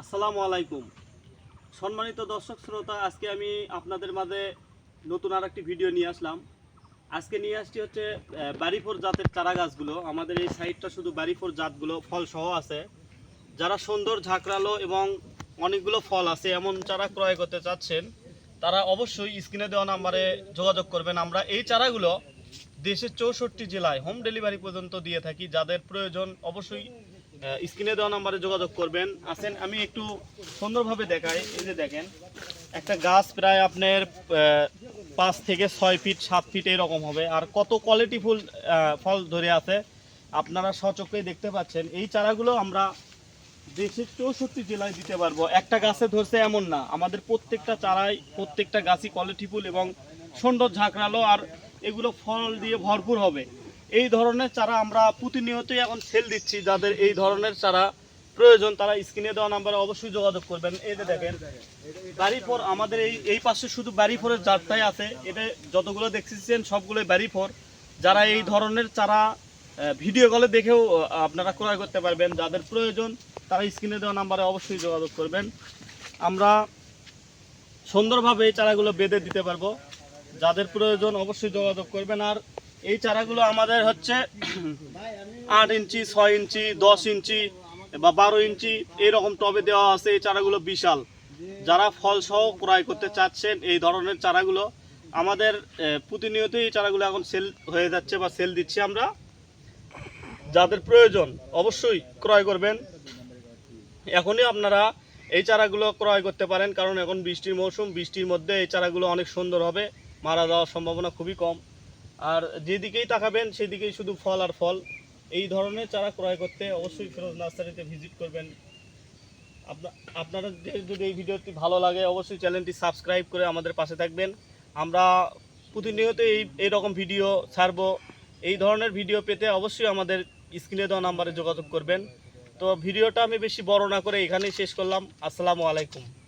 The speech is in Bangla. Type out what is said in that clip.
আসসালামু আলাইকুম। সম্মানিত দর্শক শ্রোতা, আজকে আমি আপনাদের মাঝে নতুন আর একটি ভিডিও নিয়ে আসলাম। আজকে নিয়ে আসছি হচ্ছে বাড়িফোর জাতের চারা গাছগুলো। আমাদের এই সাইডটা শুধু বাড়িফোর জাতগুলো, ফল সহ আছে। যারা সুন্দর ঝাঁকড়ালো এবং অনেকগুলো ফল আছে, এমন চারা ক্রয় করতে চাচ্ছেন, তারা অবশ্যই স্ক্রিনে দেওয়া নাম্বারে যোগাযোগ করবেন। আমরা এই চারাগুলো দেশের চৌষট্টি জেলায় হোম ডেলিভারি পর্যন্ত দিয়ে থাকি। যাদের প্রয়োজন অবশ্যই স্ক্রিনে দেওয়া নাম্বারে যোগাযোগ করবেন। আসেন, আমি একটু সুন্দরভাবে দেখাই। এই যে দেখেন, একটা গাছ প্রায় আপনার পাঁচ থেকে ছয় ফিট, সাত ফিট এরকম হবে। আর কত কোয়ালিটি ফুল ফল ধরে আছে, আপনারা সচক্ষেই দেখতে পাচ্ছেন। এই চারাগুলো আমরা দেশের চৌষট্টি জেলায় দিতে পারব। একটা গাছে ধরছে এমন না। আমাদের প্রত্যেকটা চারাই, প্রত্যেকটা গাছই কোয়ালিটিফুল এবং সুন্দর ঝাঁকড়ালো, আর এগুলো ফল দিয়ে ভরপুর হবে। এই ধরনের চারা আমরা প্রতিনিয়তই এখন সেল দিচ্ছি। যাদের এই ধরনের চারা প্রয়োজন, তারা স্ক্রিনে দেওয়া নাম্বারে অবশ্যই যোগাযোগ করবেন। এই যে দেখেন বাড়ি ফোর আমাদের এই এই পাশে শুধু বাড়ি ফোরের জাতটাই আছে। এটা যতগুলো দেখতেছেন, সবগুলোই বাড়ি ফোর যারা এই ধরনের চারা ভিডিও কলে দেখেও আপনারা ক্রয় করতে পারবেন। যাদের প্রয়োজন, তারা স্ক্রিনে দেওয়া নাম্বারে অবশ্যই যোগাযোগ করবেন। আমরা সুন্দরভাবে এই চারাগুলো বেঁধে দিতে পারব। যাদের প্রয়োজন, অবশ্যই যোগাযোগ করবেন। আর এই চারাগুলো আমাদের হচ্ছে আট ইঞ্চি, ছয় ইঞ্চি, দশ ইঞ্চি বা বারো ইঞ্চি এইরকম টবে দেওয়া আছে। এই চারাগুলো বিশাল। যারা ফল সহ ক্রয় করতে চাচ্ছেন এই ধরনের চারাগুলো, আমাদের প্রতিনিয়ত এই চারাগুলো এখন সেল হয়ে যাচ্ছে বা সেল দিচ্ছি আমরা। যাদের প্রয়োজন অবশ্যই ক্রয় করবেন। এখনই আপনারা এই চারাগুলো ক্রয় করতে পারেন, কারণ এখন বৃষ্টির মৌসুম, বৃষ্টির মধ্যে এই চারাগুলো অনেক সুন্দর হবে। মারা যাওয়ার সম্ভাবনা খুবই কম। আর যেদিকেই তাকাবেন, সেদিকেই শুধু ফল আর ফল। এই ধরনের চারা ক্রয় করতে অবশ্যই ফিরোজ নার্সারিতে ভিজিট করবেন। আপনা- আপনাদের যদি এই ভিডিওটি ভালো লাগে, অবশ্যই চ্যানেলটি সাবস্ক্রাইব করে আমাদের পাশে থাকবেন। আমরা প্রতিনিয়ত এই, এইরকম ভিডিও ছাড়বো। এই ধরনের ভিডিও পেতে অবশ্যই আমাদের স্ক্রিনে দেওয়া নাম্বারে যোগাযোগ করবেন। তো ভিডিওটা আমি বেশি বড় না করে এখানেই শেষ করলাম। আসসালামু আলাইকুম।